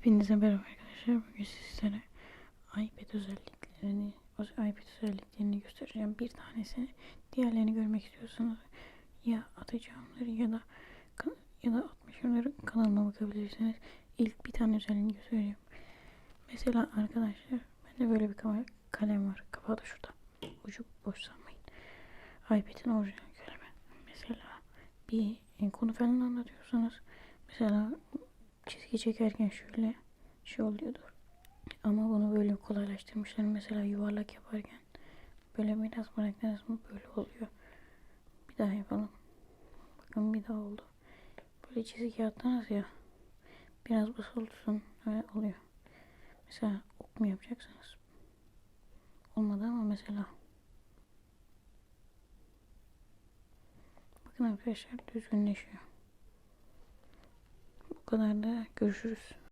Hepinize merhaba arkadaşlar. Bugün sizlere iPad özelliklerini, iPad özelliklerini göstereceğim. Bir tanesini, diğerlerini görmek istiyorsanız ya atacağımları ya da ya da atmışımları kanalıma bakabilirsiniz. İlk bir tane özelliğini göstereceğim. Mesela arkadaşlar bende böyle bir kalem var. Kapağı da şurada. Ucu boş sanmayın. iPad'in orijinal kalemi. Mesela bir e, konu falan anlatıyorsanız mesela çizgi çekerken şöyle şey oluyordur. Ama bunu böyle kolaylaştırmışlar. Mesela yuvarlak yaparken böyle biraz bıraktınız mı böyle oluyor. Bir daha yapalım. Bakın bir daha oldu. Böyle çizgi attınız ya. Biraz basılı tutun. Öyle oluyor. Mesela ok mu yapacaksınız? Olmadı ama mesela. Bakın arkadaşlar düzgünleşiyor. Bu kadar da görüşürüz.